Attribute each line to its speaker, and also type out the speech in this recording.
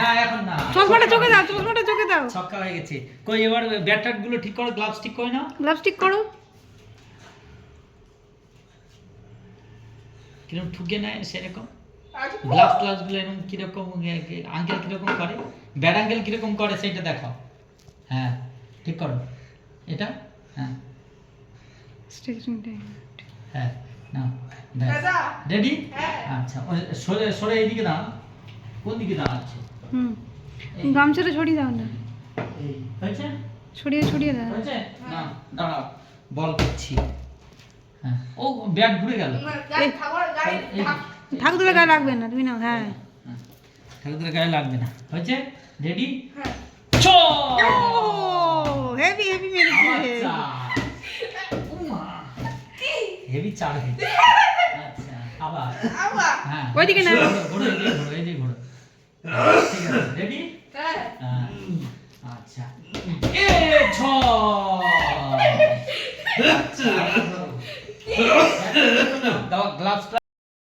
Speaker 1: না এখন না।
Speaker 2: চশমাটা চোখে দাও চশমাটা চোখে দাও।
Speaker 1: ছক্কা হয়ে গেছে। কই এবার ব্যাটগুলো ঠিক করো গ্লাভস ঠিক করে নাও।
Speaker 2: গ্লাভস ঠিক করো।
Speaker 1: কীরকম ঠুকে নেয় সেরকম? গ্লাভস গ্লাভসগুলো এরকম কীরকম আঙ্কেল কীরকম করে? ব্যাট আঙ্কেল কীরকম করে সেটা দেখাও। হ্যাঁ ঠিক করো। এটা? হ্যাঁ। হ্যাঁ না রেডি আচ্ছা ওই সরে সরে এইদিকে দাঁড়ান কোন দিকে দাঁড়াচ্ছে?
Speaker 2: হুম। গামছাটা ছড়িয়ে দাও না।
Speaker 1: এই হয়েছে?
Speaker 2: ছড়িয়ে ছড়িয়ে দাও।
Speaker 1: হয়েছে? না দাঁড়াও বল করছি। হ্যাঁ ও ব্যাট ঘুরে গেল। এই,
Speaker 2: ঠাকুর গায়ে লাগবে না তুমি নাও হ্যাঁ।
Speaker 1: হ্যাঁ, ঠাকুরের গায়ে লাগবে না। হয়েছে? রেডি
Speaker 2: হ্যাঁ। হেভি হেভি মেরেছে।
Speaker 1: হেভি চার হয়েছে আচ্ছা আবার। হ্যাঁ।
Speaker 2: ওইদিকে না।
Speaker 1: ঘোরো, ঘোরো এদিকে ঘোরো এদিকে ঘোরো ঠিক আছে রেডি আচ্ছা এ ছ আচ্ছা দাও গ্লাভসটা